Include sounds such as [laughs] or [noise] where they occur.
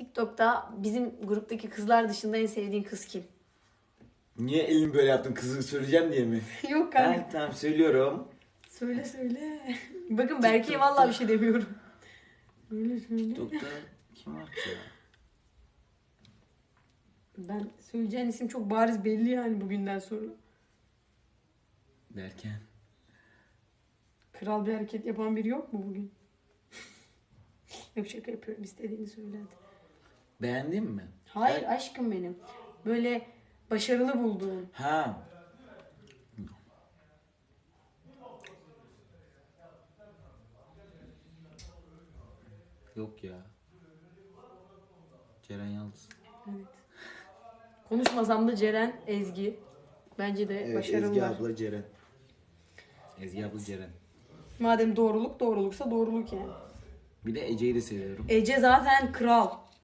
TikTok'ta bizim gruptaki kızlar dışında en sevdiğin kız kim? Niye elini böyle yaptın kızı söyleyeceğim diye mi? [laughs] Yok Ha, kanka. tamam söylüyorum. Söyle söyle. Bakın Berke'ye vallahi bir şey demiyorum. Söyle söyle. Doktor kim var ki ya? Ben söyleyeceğin isim çok bariz belli yani bugünden sonra. Berken. Kral bir hareket yapan biri yok mu bugün? [laughs] yok şaka yapıyorum istediğini söyle hadi. Beğendin mi? Hayır aşkım benim. Böyle başarılı bulduğum. Ha. Yok ya. Ceren Yıldız. Evet. Konuşmasam da Ceren, Ezgi. Bence de başarılılar. abla Ceren. Ezgi abla Ceren. Madem doğruluk doğruluksa doğruluk yani. Bir de Ece'yi de seviyorum. Ece zaten kral.